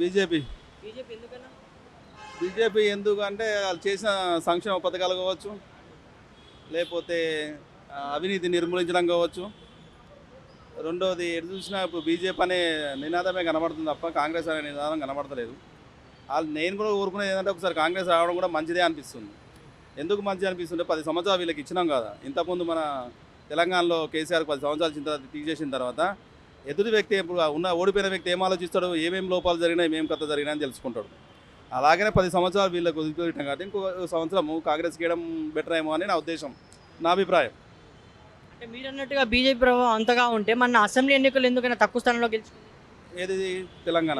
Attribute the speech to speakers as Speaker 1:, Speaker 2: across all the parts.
Speaker 1: BJP.
Speaker 2: BJP ఎందుకన్నా?
Speaker 1: BJP ఎందుకు అంటే వాళ్ళు చేసిన సంక్షేమ పథకాలు కావచ్చు లేకపోతే అవినీతి నిర్మూలించడం కావచ్చు. రెండోది ఎటు చూసినా ఇప్పుడు బీజేపీ అనే నినాదమే కనబడుతుంది తప్ప కాంగ్రెస్ అనే నినాదం కనబడతలేదు. వాళ్ళు నేను కూడా ఊరుకునేది ఏంటంటే ఒకసారి కాంగ్రెస్ రావడం కూడా మంచిదే అనిపిస్తుంది. ఎందుకు మంచిది అనిపిస్తుంటే పది సంవత్సరాలు వీళ్ళకి ఇచ్చినాం కదా. ఇంతకుముందు మన తెలంగాణలో కేసీఆర్ పది సంవత్సరాలు తర్వాత తీసేసిన తర్వాత ఎదుటి వ్యక్తి ఉన్న ఓడిపోయిన వ్యక్తి ఏం ఆలోచిస్తాడు ఏమేమి లోపాలు జరిగినాయి ఏమేం కథ జరిగినాయి అని తెలుసుకుంటాడు. అలాగనే పది సంవత్సరాలు వీళ్ళకి వదిలిపెట్టాం కాబట్టి ఇంకో సంవత్సరము కాంగ్రెస్ గీయడం బెటర్ ఏమో అని నా ఉద్దేశం నా అభిప్రాయం.
Speaker 2: అంటే మీరు అన్నట్టుగా బీజేపీ ప్రభావం అంతగా ఉంటే మన అసెంబ్లీ ఎన్నికలు ఎందుకైనా తక్కువ స్థానంలో గెలుచుకుంది
Speaker 1: ఏది తెలంగాణ?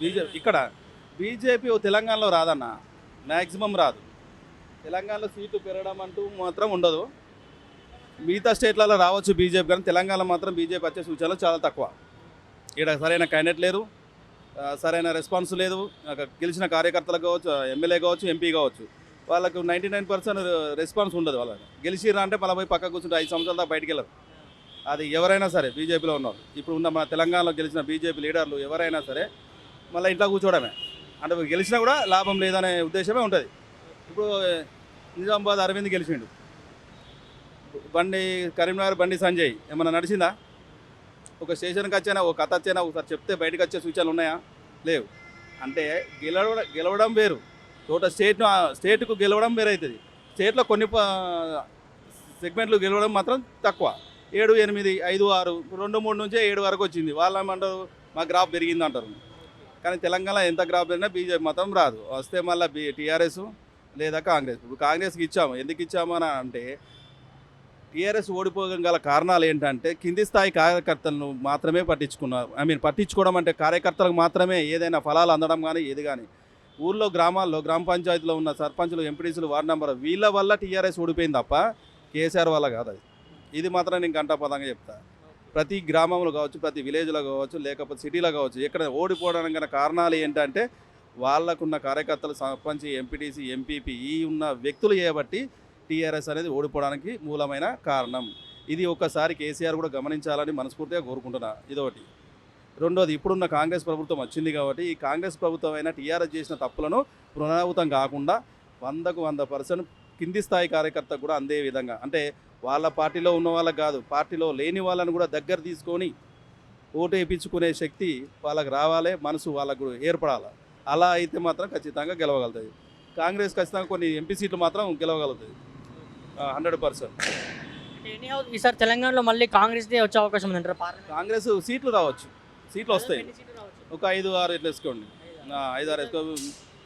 Speaker 1: బీజేపీ. ఇక్కడ బీజేపీ తెలంగాణలో రాదన్న మ్యాక్సిమం రాదు. తెలంగాణలో సీట్లు పెరగడం అంటూ మాత్రం ఉండదు. మిగతా స్టేట్లలో రావచ్చు బీజేపీ కానీ తెలంగాణ మాత్రం బీజేపీ వచ్చే సూచనలు చాలా తక్కువ. ఇక్కడ సరైన క్యాండిడేట్ లేరు సరైన రెస్పాన్స్ లేదు గెలిచిన కార్యకర్తలు కావచ్చు ఎమ్మెల్యే కావచ్చు ఎంపీ కావచ్చు వాళ్ళకు నైంటీ నైన్ పర్సెంట్ రెస్పాన్స్ ఉండదు వాళ్ళకి. గెలిచిరా అంటే మళ్ళీ పోయి పక్క కూర్చుంటే ఐదు సంవత్సరాల దాకా బయటికి వెళ్ళరు. అది ఎవరైనా సరే బీజేపీలో ఉన్నారు ఇప్పుడు ఉన్న మన తెలంగాణలో గెలిచిన బీజేపీ లీడర్లు ఎవరైనా సరే మళ్ళీ ఇంట్లో కూర్చోవడమే. అంటే గెలిచినా కూడా లాభం లేదనే ఉద్దేశమే ఉంటుంది. ఇప్పుడు నిజామాబాద్ అరవింద్ గెలిచిండు. బండి కరీంనగర్ బండి సంజయ్ ఏమన్నా నడిచిందా? ఒక స్టేషన్కి వచ్చైనా? ఒక కథ వచ్చైనా? ఒకసారి చెప్తే బయటకు వచ్చే సూచనలు ఉన్నాయా? లేవు. అంటే గెలవడం గెలవడం వేరు. తోట స్టేట్ స్టేట్కు గెలవడం వేరు అవుతుంది స్టేట్లో కొన్ని ప- సెగ్మెంట్లు గెలవడం మాత్రం తక్కువ. ఏడు ఎనిమిది ఐదు ఆరు రెండు మూడు నుంచే ఏడు వరకు వచ్చింది. వాళ్ళు ఏమంటారు? మా గ్రాఫ్ పెరిగింది అంటారు కానీ తెలంగాణ ఎంత గ్రాఫ్ పెరిగినా బీజేపీ మాత్రం రాదు. వస్తే మళ్ళీ బీ టీఆర్ఎస్ లేదా కాంగ్రెస్. ఇప్పుడు కాంగ్రెస్కి ఇచ్చాము. ఎందుకు ఇచ్చాము అని అంటే టీఆర్ఎస్ ఓడిపోవడం గల కారణాలు ఏంటంటే కింది స్థాయి కార్యకర్తలను మాత్రమే పట్టించుకున్నారు ఐ మీన్ పట్టించుకోవడం అంటే కార్యకర్తలకు మాత్రమే ఏదైనా ఫలాలు అందడం కానీ ఏది కానీ ఊళ్ళో గ్రామాల్లో గ్రామ పంచాయతీలో ఉన్న సర్పంచులు ఎంపీడీసీలు వార్డు నెంబర్ వీళ్ళ వల్ల టీఆర్ఎస్ ఓడిపోయింది తప్ప కేసీఆర్ వల్ల కాదు అది. ఇది మాత్రం నేను గంటాపదంగా చెప్తా. ప్రతి గ్రామంలో కావచ్చు ప్రతి విలేజ్లో కావచ్చు లేకపోతే సిటీలో కావచ్చు ఎక్కడ ఓడిపోవడానికి గల కారణాలు ఏంటంటే వాళ్ళకున్న కార్యకర్తలు సర్పంచ్ ఎంపీటీసీ ఎంపీపీ ఈ ఉన్న వ్యక్తులు చేయబట్టి టీఆర్ఎస్ అనేది ఓడిపోవడానికి మూలమైన కారణం. ఇది ఒక్కసారి కేసీఆర్ కూడా గమనించాలని మనస్ఫూర్తిగా కోరుకుంటున్నా. ఇదొకటి. రెండోది ఇప్పుడున్న కాంగ్రెస్ ప్రభుత్వం వచ్చింది కాబట్టి ఈ కాంగ్రెస్ ప్రభుత్వం అయినా టీఆర్ఎస్ చేసిన తప్పులను పునరావృతం కాకుండా వందకు వంద పర్సెంట్ కింది స్థాయి కార్యకర్త కూడా అందే విధంగా. అంటే వాళ్ళ పార్టీలో ఉన్న వాళ్ళకి కాదు పార్టీలో లేని వాళ్ళని కూడా దగ్గర తీసుకొని ఓటు వేయించుకునే శక్తి వాళ్ళకి రావాలి మనసు వాళ్ళకు ఏర్పడాలి. అలా అయితే మాత్రం ఖచ్చితంగా గెలవగలుగుతుంది కాంగ్రెస్ ఖచ్చితంగా కొన్ని ఎంపీ సీట్లు మాత్రం గెలవగలుగుతుంది హండ్రెడ్ పర్సెంట్.
Speaker 2: ఈసారి తెలంగాణలో మళ్ళీ కాంగ్రెస్దే వచ్చే అవకాశం ఉందంటారు?
Speaker 1: కాంగ్రెస్ సీట్లు రావచ్చు. సీట్లు వస్తాయి? ఒక ఐదు ఆరు ఇట్లా వేసుకోండి. ఐదు ఆరు వేసుకో.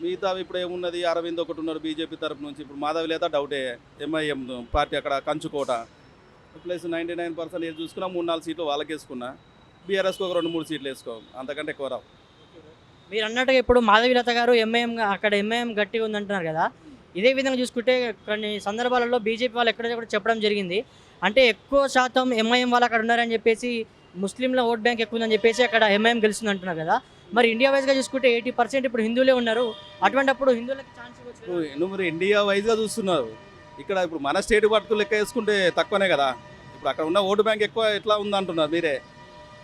Speaker 1: మిగతా ఇప్పుడు ఏమున్నది? అరవింద్ ఒకటి ఉన్నాడు బీజేపీ తరపు నుంచి. ఇప్పుడు మాధవి లేదా డౌటే. ఎంఐఎం పార్టీ అక్కడ కంచుకోట. ప్లస్ నైంటీ నైన్ పర్సెంట్ ఏది చూసుకున్నా మూడు నాలుగు సీట్లు వాళ్ళకి వేసుకున్నా బీఆర్ఎస్కి ఒక రెండు మూడు సీట్లు వేసుకో. అంతకంటే ఎక్కువ రావు.
Speaker 2: మీరు అన్నట్టుగా ఇప్పుడు మాధవీలత గారు ఎంఐఎం అక్కడ ఎంఐఎం గట్టిగా ఉందంటున్నారు కదా. ఇదే విధంగా చూసుకుంటే కొన్ని సందర్భాలలో బీజేపీ వాళ్ళు ఎక్కడ కూడా చెప్పడం జరిగింది. అంటే ఎక్కువ శాతం ఎంఐఎం వాళ్ళు అక్కడ ఉన్నారని చెప్పేసి ముస్లింల ఓట్ బ్యాంక్ ఎక్కువ ఉందని చెప్పేసి అక్కడ ఎంఐఎం గెలుస్తుంది అంటున్నారు కదా. మరి ఇండియా వైజ్గా చూసుకుంటే ఎయిటీ పర్సెంట్ ఇప్పుడు హిందువులే ఉన్నారు. అటువంటిప్పుడు హిందువులకి ఛాన్స్ ఇవ్వచ్చు
Speaker 1: మరి ఇండియా వైజ్గా చూస్తున్నారు ఇక్కడ ఇప్పుడు మన స్టేట్ పట్టుకు లెక్క వేసుకుంటే తక్కువనే కదా. ఇప్పుడు అక్కడ ఉన్న ఓటు బ్యాంక్ ఎక్కువ ఎట్లా ఉందంటున్నారు మీరే.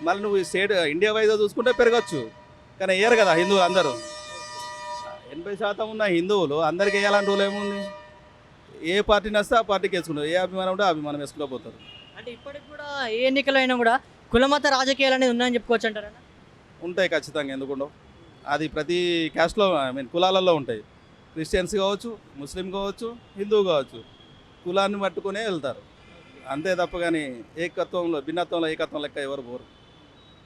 Speaker 1: మళ్ళీ నువ్వు స్టేట్ ఇండియా వైజ్గా చూసుకుంటే పెరగచ్చు. కానీ వేయరు కదా హిందువులు అందరూ. ఎనభై శాతం ఉన్న హిందువులు అందరికి వేయాలని రూల్ ఏముంది? ఏ పార్టీ నస్తే ఆ పార్టీకి వేసుకుంటారు. ఏ అభిమానం ఉంటే అభిమానం వేసుకుంటూ పోతారు.
Speaker 2: అంటే ఇప్పటికి కూడా ఏ ఎన్నికలు అయినా కూడా కులమత రాజకీయాలు అనేది ఉన్నాయని చెప్పుకోవచ్చు అంటారా?
Speaker 1: ఉంటాయి ఖచ్చితంగా ఎందుకుండవు అది ప్రతి క్యాస్ట్లో ఐ మీన్ కులాలలో ఉంటాయి. క్రిస్టియన్స్ కావచ్చు ముస్లిం కావచ్చు హిందూ కావచ్చు కులాన్ని పట్టుకునే వెళ్తారు. అంతే తప్ప కానీ ఏకత్వంలో భిన్నత్వంలో ఏకత్వం లెక్క ఎవరు పోరు.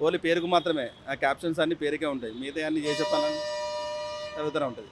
Speaker 1: ఓన్లీ పేరుకు మాత్రమే. ఆ క్యాప్షన్స్ అన్ని పేరుకే ఉంటాయి. మిగతా అన్ని చేసే పని జరుగుతూనే ఉంటుంది.